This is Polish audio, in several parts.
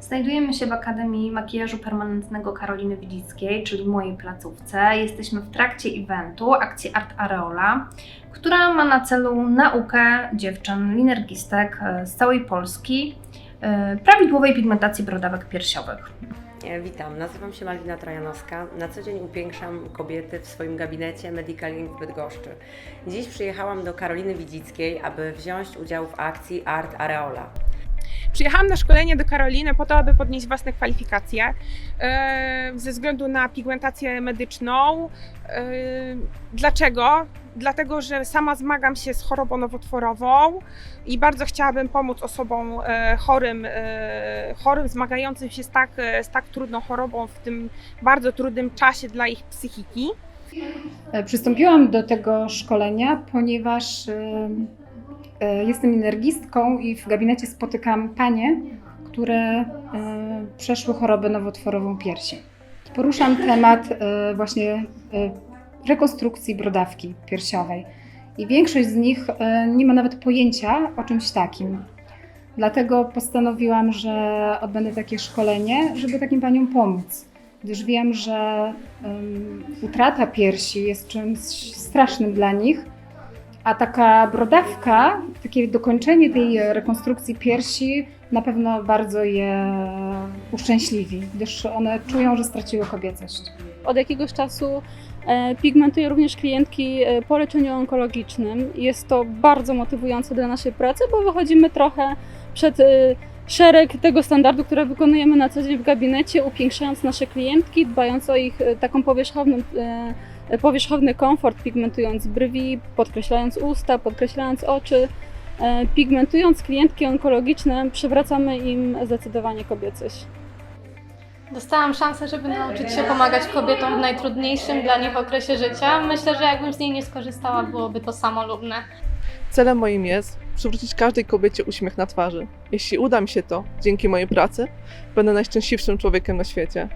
Znajdujemy się w Akademii Makijażu Permanentnego Karoliny Widzickiej, czyli mojej placówce. Jesteśmy w trakcie eventu akcji Art Areola, która ma na celu naukę dziewczyn, linergistek e, z całej Polski e, prawidłowej pigmentacji brodawek piersiowych. E, Witam, nazywam się Malwina Trojanowska. Na co dzień upiększam kobiety w swoim gabinecie Medical Link w Bydgoszczy. Dziś przyjechałam do Karoliny Widzickiej, aby wziąć udział w akcji Art Areola. Przyjechałam na szkolenie do Karoliny po to, aby podnieść własne kwalifikacje e, ze względu na pigmentację medyczną. E, Dlaczego? Dlatego, że sama zmagam się z chorobą nowotworową i bardzo chciałabym pomóc osobom e, chorym, chorym zmagającym się z tak, z tak trudną chorobą w tym bardzo trudnym czasie dla ich psychiki. Przystąpiłam do tego szkolenia, ponieważ jestem energistką i w gabinecie spotykam panie, które e, przeszły chorobę nowotworową piersi. Poruszam temat e, właśnie e, rekonstrukcji brodawki piersiowej i większość z nich e, nie ma nawet pojęcia o czymś takim. Dlatego postanowiłam, że odbędę takie szkolenie, żeby takim paniom pomóc gdyż wiem, że um, utrata piersi jest czymś strasznym dla nich, a taka brodawka, takie dokończenie tej rekonstrukcji piersi na pewno bardzo je uszczęśliwi, gdyż one czują, że straciły kobiecość. Od jakiegoś czasu e, pigmentuję również klientki e, po leczeniu onkologicznym. Jest to bardzo motywujące dla naszej pracy, bo wychodzimy trochę przed e, szereg tego standardu, które wykonujemy na co dzień w gabinecie, upiększając nasze klientki, dbając o ich taką powierzchowną, powierzchowny komfort, pigmentując brwi, podkreślając usta, podkreślając oczy. E, Pigmentując klientki onkologiczne, przywracamy im zdecydowanie kobiecość. Dostałam szansę, żeby nauczyć się pomagać kobietom w najtrudniejszym dla nich okresie życia. Myślę, że jakbym z niej nie skorzystała, byłoby to samolubne. Celem moim jest przywrócić każdej kobiecie uśmiech na twarzy. Jeśli uda mi się to, dzięki mojej pracy, będę najszczęśliwszym człowiekiem na świecie.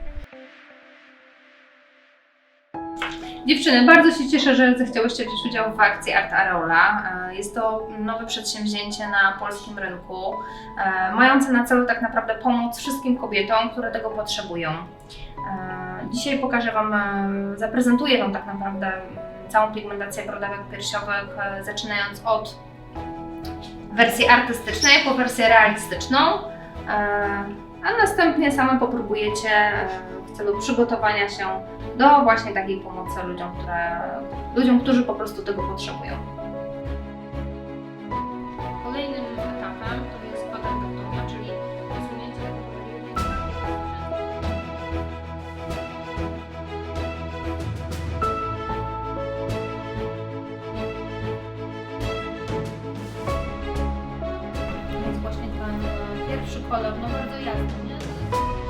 Dziewczyny, bardzo się cieszę, że zechciałyście wziąć udział w akcji Art Areola. E, Jest to nowe przedsięwzięcie na polskim rynku, e, mające na celu tak naprawdę pomóc wszystkim kobietom, które tego potrzebują. E, Dzisiaj pokażę Wam, zaprezentuję Wam tak naprawdę całą pigmentację brodawek piersiowych, zaczynając od wersji artystycznej po wersję realistyczną, a następnie same popróbujecie e, w celu przygotowania się do właśnie takiej pomocy ludziom, które, ludziom, którzy po prostu tego potrzebują. No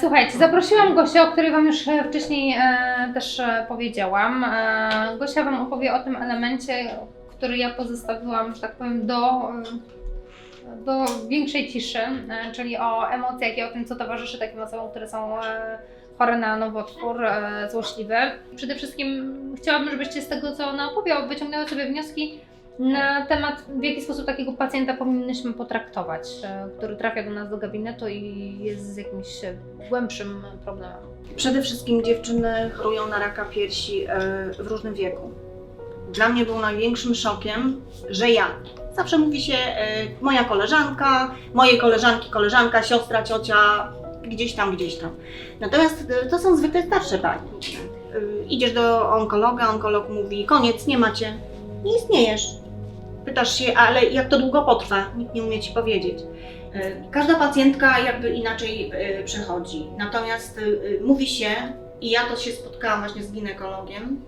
słuchajcie, zaprosiłam Gosię, o której Wam już e, wcześniej e, też e, powiedziałam. Gosia Wam opowie o tym elemencie, który ja pozostawiłam, że tak powiem, do, do większej ciszy, czyli o emocjach i o tym, co towarzyszy takim osobom, które są chore na nowotwór e, złośliwy. Przede wszystkim chciałabym, żebyście z tego, co ona opowie, wyciągnęły sobie wnioski na temat, w jaki sposób takiego pacjenta powinnyśmy potraktować, e, który trafia do nas do gabinetu i jest z jakimś e, głębszym problemem. Przede wszystkim dziewczyny chorują na raka piersi e, w różnym wieku. Dla mnie był największym szokiem, że ja. Zawsze mówi się moja koleżanka, moje koleżanki, koleżanka, siostra, ciocia, gdzieś tam, gdzieś tam. Natomiast to są zwykle starsze pani. idziesz do onkologa, onkolog mówi koniec, nie macie, nie istniejesz. Pytasz się, ale jak to długo potrwa? Nikt nie umie ci powiedzieć. Y, Każda pacjentka jakby inaczej y, przechodzi. Natomiast y, mówi się, i ja to się spotkałam właśnie z ginekologiem,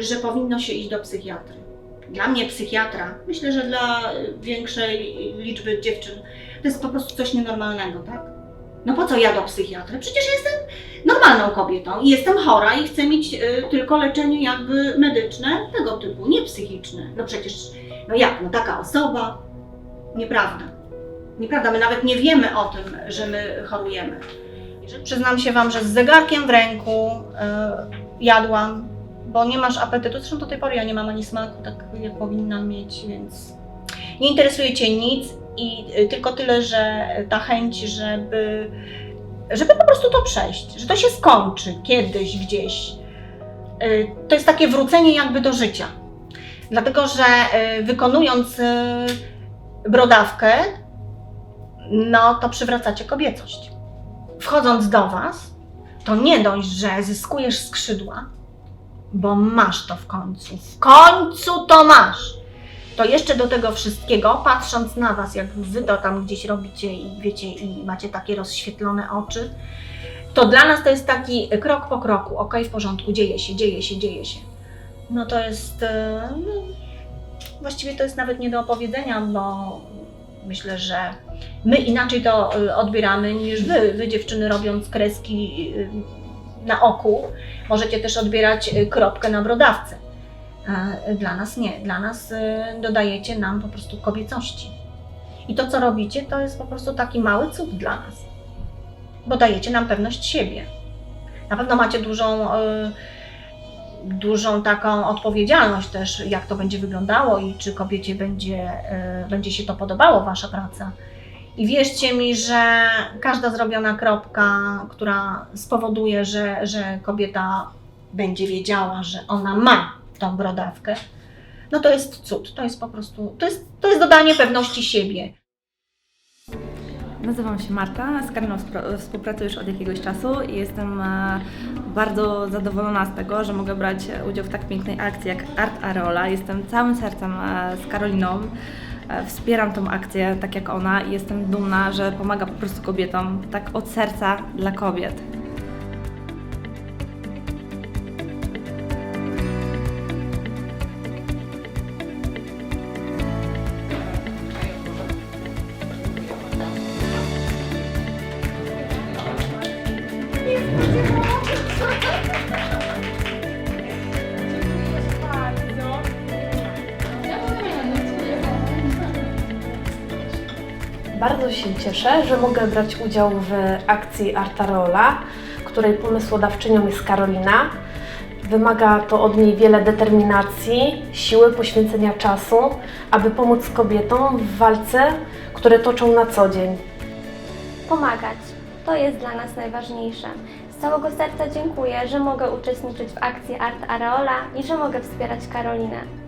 że powinno się iść do psychiatry. Dla mnie psychiatra, myślę, że dla większej liczby dziewczyn, to jest po prostu coś nienormalnego, tak? No po co ja do psychiatry? Przecież jestem normalną kobietą i jestem chora i chcę mieć y, tylko leczenie jakby medyczne tego typu, nie psychiczne. No przecież, no jak, no taka osoba, nieprawda. Nieprawda, my nawet nie wiemy o tym, że my chorujemy. Przyznam się Wam, że z zegarkiem w ręku y, jadłam, bo nie masz apetytu. Zresztą do tej pory ja nie mam ani smaku, tak jak powinnam mieć, więc nie interesuje Cię nic i y, tylko tyle, że ta chęć, żeby, żeby po prostu to przejść, że to się skończy kiedyś, gdzieś. Y, To jest takie wrócenie jakby do życia. Dlatego, że y, wykonując brodawkę, no to przywracacie kobiecość. Wchodząc do Was, to nie dość, że zyskujesz skrzydła, bo masz to w końcu. W końcu to masz! To jeszcze do tego wszystkiego, patrząc na Was, jak Wy to tam gdzieś robicie i wiecie, i macie takie rozświetlone oczy, to dla nas to jest taki krok po kroku, ok, w porządku, dzieje się, dzieje się, dzieje się. No to jest, e, no, właściwie to jest nawet nie do opowiedzenia, bo myślę, że my inaczej to e, odbieramy niż Wy. Wy dziewczyny robiąc kreski e, na oku, możecie też odbierać kropkę na brodawce. A Dla nas nie. Dla nas y, dodajecie nam po prostu kobiecości. I to, co robicie, to jest po prostu taki mały cud dla nas. Bo dajecie nam pewność siebie. Na pewno macie dużą, y, dużą taką odpowiedzialność też, jak to będzie wyglądało i czy kobiecie będzie, będzie się to podobało, Wasza praca. I wierzcie mi, że każda zrobiona kropka, która spowoduje, że, że kobieta będzie wiedziała, że ona ma tą brodawkę, no to jest cud. To jest po prostu, to jest, to jest dodanie pewności siebie. Nazywam się Marta, z Kariną współpracuję już od jakiegoś czasu i jestem e, bardzo zadowolona z tego, że mogę brać udział w tak pięknej akcji jak Art Areola. Jestem całym sercem e, z Karoliną. E, Wspieram tą akcję tak jak ona i jestem dumna, że pomaga po prostu kobietom, tak od serca dla kobiet. Się cieszę, że mogę brać udział w akcji Artarola, której pomysłodawczynią jest Karolina. Wymaga to od niej wiele determinacji, siły, poświęcenia czasu, aby pomóc kobietom w walce, które toczą na co dzień. pomagać. To jest dla nas najważniejsze. Z całego serca dziękuję, że mogę uczestniczyć w akcji Art Areola i że mogę wspierać Karolinę.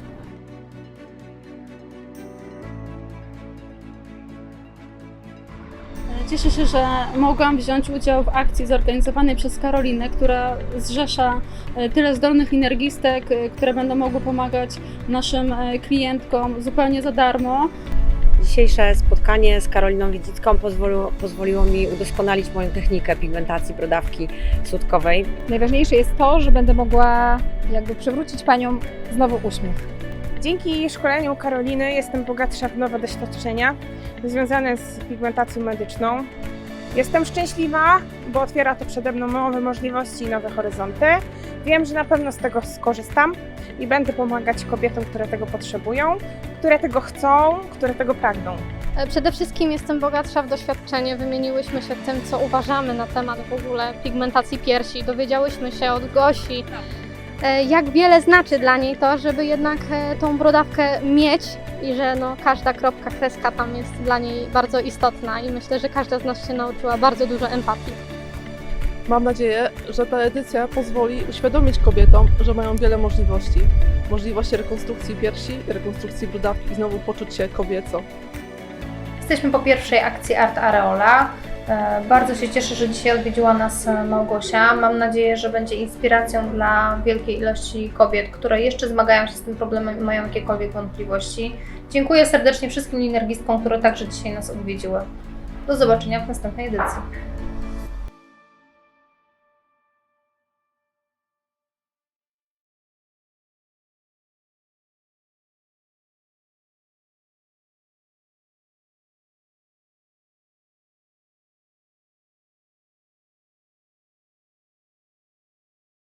Cieszę się, że mogłam wziąć udział w akcji zorganizowanej przez Karolinę, która zrzesza e, tyle zdolnych energistek, e, które będą mogły pomagać naszym e, klientkom zupełnie za darmo. Dzisiejsze spotkanie z Karoliną Widzicką pozwoliło, pozwoliło mi udoskonalić moją technikę pigmentacji brodawki sutkowej. Najważniejsze jest to, że będę mogła jakby przywrócić Paniom znowu uśmiech. Dzięki szkoleniu Karoliny jestem bogatsza w nowe doświadczenia związane z pigmentacją medyczną. Jestem szczęśliwa, bo otwiera to przede mną nowe możliwości i nowe horyzonty. Wiem, że na pewno z tego skorzystam i będę pomagać kobietom, które tego potrzebują, które tego chcą, które tego pragną. E, Przede wszystkim jestem bogatsza w doświadczenie. Wymieniłyśmy się tym, co uważamy na temat w ogóle pigmentacji piersi. Dowiedziałyśmy się od Gosi, jak wiele znaczy dla niej to, żeby jednak e, tą brodawkę mieć i że no, każda kropka, kreska tam jest dla niej bardzo istotna i myślę, że każda z nas się nauczyła bardzo dużo empatii. Mam nadzieję, że ta edycja pozwoli uświadomić kobietom, że mają wiele możliwości. Możliwości rekonstrukcji piersi, rekonstrukcji brodawki i znowu poczuć się kobieco. Jesteśmy po pierwszej akcji Art Areola. E, Bardzo się cieszę, że dzisiaj odwiedziła nas e, Małgosia. Mam nadzieję, że będzie inspiracją dla wielkiej ilości kobiet, które jeszcze zmagają się z tym problemem i mają jakiekolwiek wątpliwości. Dziękuję serdecznie wszystkim linergistkom, które także dzisiaj nas odwiedziły. Do zobaczenia w następnej edycji.